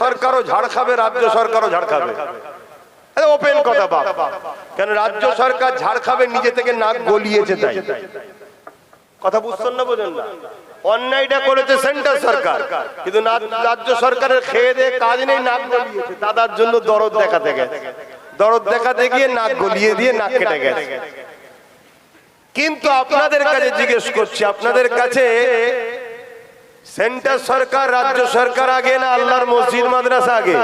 সরকারও ঝাড় খাবে রাজ্য সরকারও ঝাড় খাবে। ওপেন কথা বাপ। কেন রাজ্য সরকার ঝাড় খাবে নিজে থেকে নাক গলিয়েছে তাই। কথা বুঝছেন না বোঝেন না? অন্যায়টা করেছে সেন্টার সরকার। কিন্তু রাজ্য সরকারের খেয়ে দিয়ে কাজ নেই নাক গলিয়েছে। দাদার জন্য দরদ দেখাতে গেছে। দরদ দেখাতে গিয়ে নাক গলিয়ে দিয়ে নাক কেটে গেছে। কিন্তু আপনাদের কাছে জিজ্ঞেস করছি আপনাদের কাছে সেন্টার সরকার, রাজ্য সরকার আগে না আল্লাহর মসজিদ, মাদ্রাসা আগে?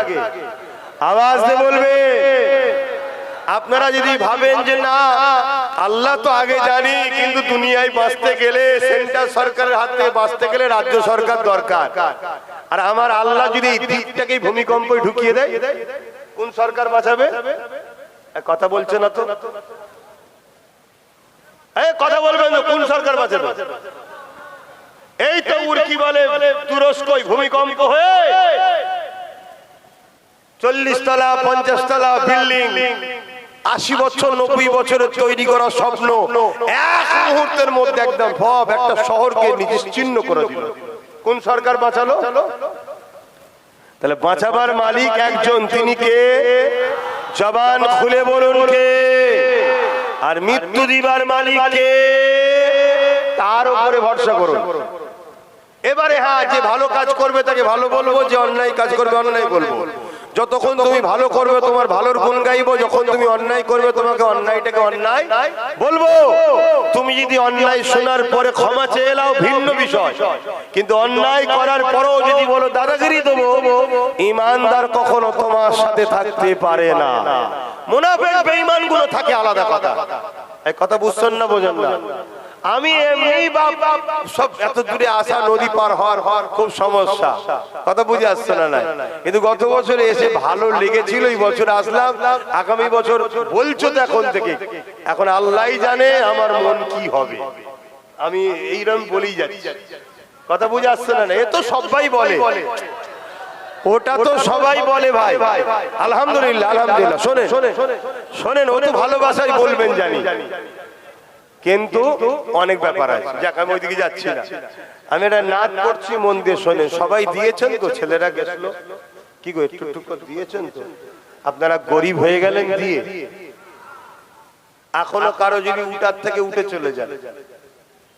আওয়াজ দিয়ে বলবে, আপনারা যদি ভাবেন যে না, আল্লাহ তো আগে জানি, কিন্তু দুনিয়ায় বাঁচতে গেলে সেন্টার সরকারের হাত থেকে বাঁচতে গেলে রাজ্য সরকার দরকার। আর আমার আল্লাহ যদি এই দিকটাকেই ভূমিকম্পে ঢুকিয়ে দেয়, কোন সরকার বাঁচাবে? কথা বলছে না তো? কথা বলবেন কোন সরকার বাঁচাবে? এই তো উর্কি বলে তুরস্কই ভূমিকম্প হয়ে চল্লিশ তলা পঞ্চাশ তলা বিল্ডিং আশি বছর নব্বই বছরের তৈরি করা স্বপ্ন এক মুহূর্তের মধ্যে একদম সব একটা শহরকে নিশ্চিন্ন করে দিল। কোন সরকার বাঁচালো? তাহলে বাঁচাবার মালিক একজন তিনি কে? জবান খুলে বলুন কে? আর মৃত্যু দিবার মালিক কে? তার উপরে ভরসা করুন। এবারে হ্যাঁ যে ভালো কাজ করবে তাকে ভালো বলব, যে অন্যায় কাজ করবে অন্যায় বলব। যতক্ষণ তুমি ভালো করবে, তোমার ভালোর গুণ গাইবো, যখন তুমি অন্যায় করবে, তোমাকে অন্যায়টাকে অন্যায় বলব। তুমি যদি অন্যায় শোনার পরে ক্ষমা চেয়ে নাও, ভিন্ন বিষয়। কিন্তু অন্যায় করার পরেও যদি বলো, দাদাগিরি দেবো ইমানদার কখনো তোমার সাথে থাকতে পারে না। মুনাফেক বেঈমানগুলো থাকে আলাদা কথা। এই কথা বুঝছেন না বোঝেন না। আমি এমনি বাপ সব এত দূরে আসা নদী পার হওয়ার হওয়ার খুব সমস্যা। কথা বুঝে আসছে না নাই? কিন্তু গত বছর এসে ভালো লেগেছিল এই বছর আসলাম। আগামী বছর বলছো তো এখন থেকে। এখন আল্লাহই জানে আমার মন কি হবে। আমি এইরকম বলেই যাচ্ছি। কথা বুঝে আসছে না না এ তো সবাই বলে। ওটা তো সবাই বলে ভাই। ভাই। আলহামদুলিল্লাহ আলহামদুলিল্লাহ। শোনেন শোনেন ও তো ভালোবাসাই বলবেন জানি। কিন্তু অনেক ব্যাপার আছে। যাক, আমি ওইদিকে যাচ্ছি না। আমি এটা নাচ করছি মন দিয়ে শোনেন। সবাই দিয়েছেন তো? ছেলেরা গেছিল। কি গো, একটু একটু করে দিয়েছেন তো? আপনারা গরিব হয়ে গেলেন দিয়ে। এখনও কারও যদি উঠার থেকে উঠে চলে যান।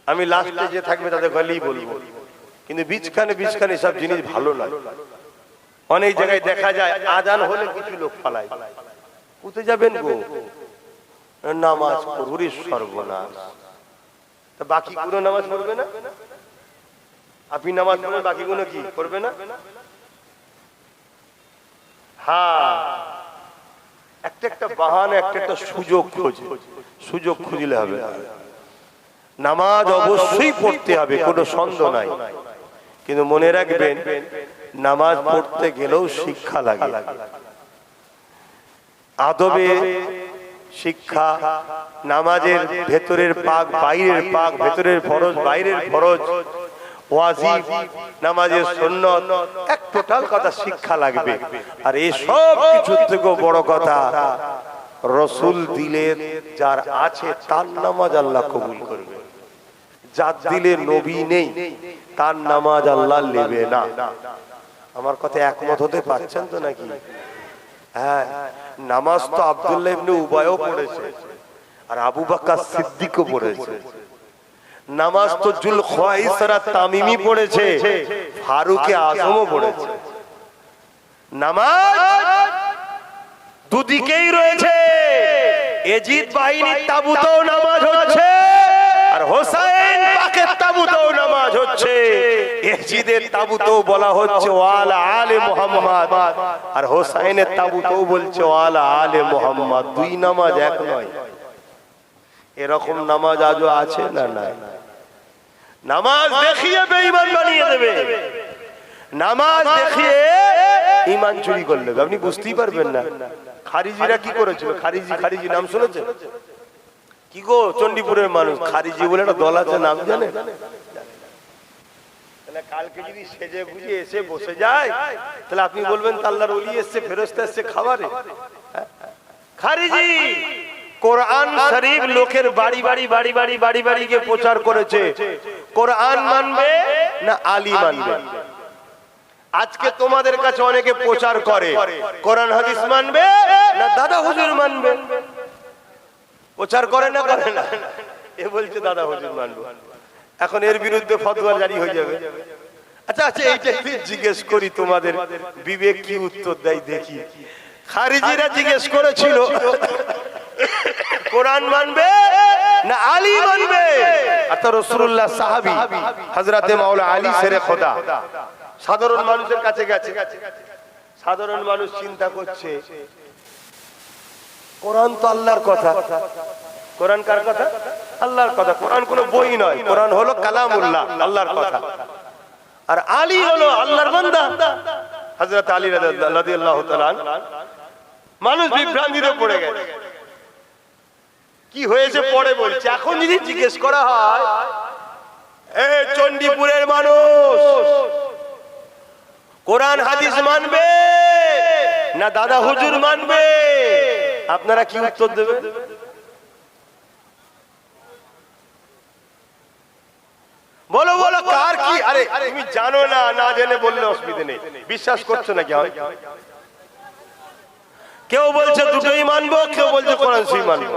আমি লাস্টে যে থাকবে তাদের গলেই বলব। কিন্তু বীজখানে বীজখানে সব জিনিস ভালো নয়। অনেক জায়গায় দেখা যায়, আজান হলে কিছু লোক পালায়। উঠে যাবেন গো? নামাজ পড়ুরি সর্বনাশ। তা বাকি গুলো নামাজ পড়বে না? আপনি নামাজ পড়বেন, বাকি গুলো কি? করবে না? হ্যাঁ। একটা একটা বাহানা, একটা একটা সুযোগ খোঁজে। সুযোগ খুঁজলে হবে। নামাজ অবশ্যই পড়তে হবে, কোনো সন্দেহ নাই। কিন্তু মনে রাখবেন, নামাজ পড়তে গেলেও শিক্ষা লাগে। আদবে শিক্ষা, নামাজের ভেতরের পাক, বাইরের পাক, ভেতরের ফরজ, বাইরের ফরজ রসুল যার আছে তার নামাজ আল্লাহ কবুল যার দিলে নবী নেই, তার নামাজ আল্লাহ নেবে না। আমার কথা একমত হতে পারছেন তো নাকি? হ্যাঁ নামাজ তো ইবনে উবায়ও পড়েছে। আর আবু সিদ্দিকও পড়েছে। নামাজ তো জুল তামিমি পড়েছে। আজমও পড়েছে। নামাজ দুদিকেই রয়েছে। এজিদ বাহিনীর তাবুতেও নামাজ হচ্ছে। আর হোসাইন পাকের তাবুতেও নামাজ হচ্ছে। এজিদের তাবুতেও বলা হচ্ছে, ওয়ালা আলে মোহাম্মদ। আর হোসাইনের তাবুতেও বলছে, ওয়ালা আলে মোহাম্মদ। দুই নামাজ এক নয়। এরকম নামাজ আজও আছে না নাই? নামাজ দেখিয়ে বেঈমান বানিয়ে দেবে। নামাজ দেখিয়ে ইমান চুরি করলে আপনি বুঝতেই পারবেন না। খারিজিরা কি করেছিল? খারিজি খারিজি নাম শুনেছেন? কি গো, চণ্ডীপুরের মানুষ। খারিজি বলে একটা দল আছে, নাম জানে তাহলে কালকে যদি সেজে গুজে এসে বসে যায় তাহলে আপনি বলবেন তাল্লার অলি এসছে ফেরস্তা এসছে খাবারে। খারিজি কোরআন শরীফ লোকের বাড়ি বাড়ি বাড়ি বাড়ি বাড়ি বাড়ি গিয়ে প্রচার করেছে। কোরআন মানবে না আলী মানবে? আজকে তোমাদের কাছে অনেকে প্রচার করে। কোরআন হাদিস মানবে না দাদা হুজুর মানবে? প্রচার করে না করে না। এ বলছে দাদা হুজুর মানবে। এখন এর বিরুদ্ধে ফতোয়া জারি হয়ে যাবে। আচ্ছা আচ্ছা এইটা জিজ্ঞেস করি তোমাদের। বিবেক কি উত্তর দেয় দেখি। খারিজিরা জিজ্ঞেস করেছিল, কোরআন মানবে না আলী মানবে? অর্থাৎ রসুল্লাহ সাহাবি হজরতে মাওলা আলী সেরে খোদা। সাধারণ মানুষের কাছে গেছে। সাধারণ মানুষ চিন্তা করছে, কোরআন তো আল্লাহর কথা। কোরআন কার কথা? আল্লাহর কথা, কোরআন কোনো বই নয়, কোরআন হলো কালামুল্লাহ, আল্লাহর কথা। আর আলী হলো আল্লাহর বান্দা। হযরত আলী রাদিয়াল্লাহু তাআলা মানুষ বিভ্রান্তিতে পড়ে গেছে। কি হয়েছে বলছে। এখন যদি জিজ্ঞেস করা হয়, এ চণ্ডীপুরের মানুষ, কোরআন, হাদিস মানবে না দাদা হুজুর মানবে? আপনারা কি উত্তর দেবেন বলো বলো কার কি আরে তুমি জানো না না জেনে বললে অসুবিধা নেই। বিশ্বাস করছ না কি কেউ বলছে দুটোই মানবো কেউ বলছে কোরআন শরীফ মানবো।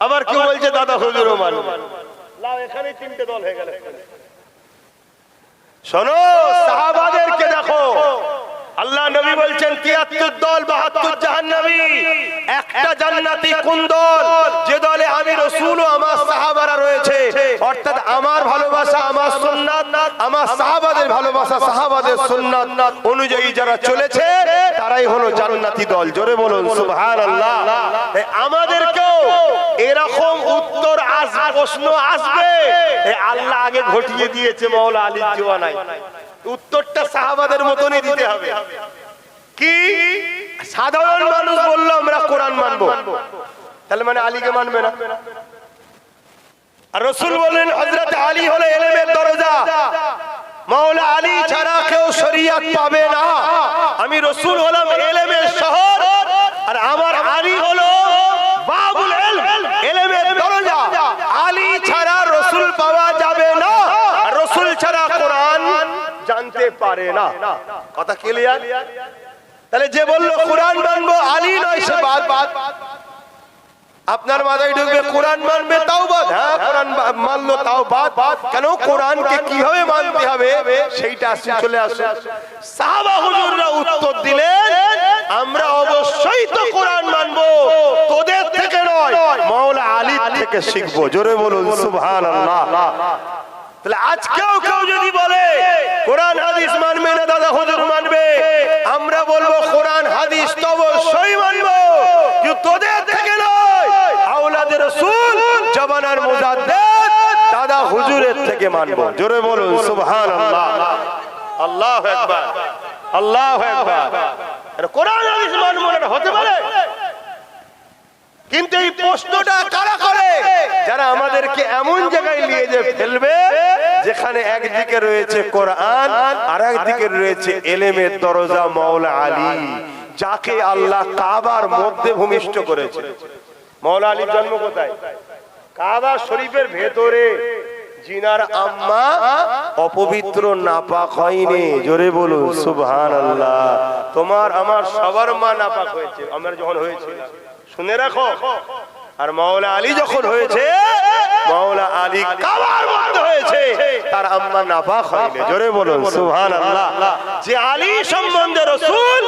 আবার কেউ বলছে দাদা হুজুরও মানবো। এখানে তিনটে দল হয়ে গেল শোনো সাহাবাদেরকে দেখো। আল্লাহ নবী বলছেন তিয়াত্তর দল বাহাত্তর জাহান্নামী। একটা জান্নাতি কোন দলে আমি রসুল ও আমার সাহাবারা রয়েছে অর্থাৎ আমার ভালোবাসা আমার সুন্নাত আমার সাহাবাদের ভালোবাসা, সাহাবাদের সুন্নাত অনুযায়ী যারা চলেছে, তারাই হলো জান্নাতি দল। জোরে বলুন তাই আমাদেরকেও এরকম উত্তর প্রশ্ন আসবে। আল্লাহ আগে ঘটিয়ে দিয়েছে মৌলা আলীর জোয়ানায় উত্তরটা সাহাবাদের মতনই দিতে হবে। কি? সাধারণ মানুষ বলল আমরা কোরআন মানবো। তাহলে মানে আলীকে মানবে না। রসুল বললেন হজরত আলী হলো এলেমের দরজা। মাওলা আলী ছাড়া কেউ শরিয়াত পাবে না। আমি রসুল হলাম এলেমের শহর, আর আমার আলী হলো বাবুল এলেমের দরজা। আলী ছাড়া রসুল পাওয়া যাবে না রসুল ছাড়া কোরআন জানতে পারে না। কথা ক্লিয়ার তাহলে যে বলল, কোরআন মানবো আলী নয়, সে বাদ বাদ। আপনার মাথায় ঢুকবে, কোরআন মানবে, তাও বাদ। হ্যাঁ কোরআন মানলো, তাও বাদ। কেন কোরআনকে কীভাবে মানতে হবে? সেইটা আসছে চলে আসে সাহাবা হুজুররা উত্তর দিলেন, আমরা অবশ্যই তো কোরআন মানবো। তোদের থেকে নয়, মাওলা আলী থেকে শিখব। জোরে বলুন, সুবহানাল্লাহ। তাহলে আজকেও কেউ যদি বলে, কোরআন হাদিস মানবে না, দাদা হুজুর মানবে, আমরা বলব, কোরআন হাদিস তো অবশ্যই মানবো কিন্তু তোদের থেকে নয় আওলাদের জবানার মুজাদ্দিদ দাদা হুজুরের থেকে মানবো। জোরে বলুন সুবহানাল্লাহ। আল্লাহু আকবার। আল্লাহু আকবার। এটা কোরআন হাদিস মানবো এটা হতে পারে। কিন্তু এই প্রশ্নটা কারা করে? যারা আমাদেরকে এমন জায়গায় নিয়ে যে ফেলবে যেখানে একদিকে রয়েছে কোরআন আর একদিকে রয়েছে এলেমের দরজা মাওলা আলী যাকে আল্লাহ কাবার মধ্যে ভূমিষ্ঠ করেছে। মাওলা আলীর জন্ম কোথায়? কাবা শরীফের ভেতরে জিনার আম্মা অপবিত্র, নাপাক হয়নি। জোরে বলুন সুবহান আল্লাহ তোমার, আমার সবার মা নাপাক হয়েছে, আমার যখন হয়েছিল শুনে রাখো। আর মাওলা আলী যখন হয়েছে, মাওলা আলী কাবার মধ্যে হয়েছে, তার আম্মা নাপাক হয়নি। জোরে বলুন সুবহান আল্লাহ যে আলী সম্বন্ধে রসুল,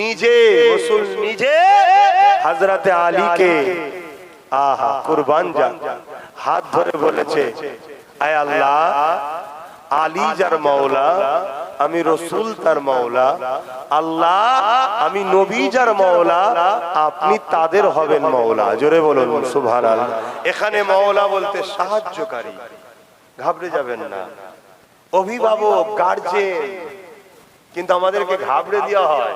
নিজে রসুল নিজে, হজরতে আলীকে আহা, কুরবান যা। হাত ধরে বলেছে, আয় আল্লাহ, আলী যার মাওলা, আমি রসুল তার মাওলা, আল্লাহ, আমি নবী যার মাওলা, আপনি তাদের হবেন মাওলা। জোরে বলুন সুভান এখানে মাওলা বলতে সাহায্যকারী। ঘাবড়ে যাবেন না। অভিভাবক গার্জেন কিন্তু আমাদেরকে ঘাবড়ে দেওয়া হয়।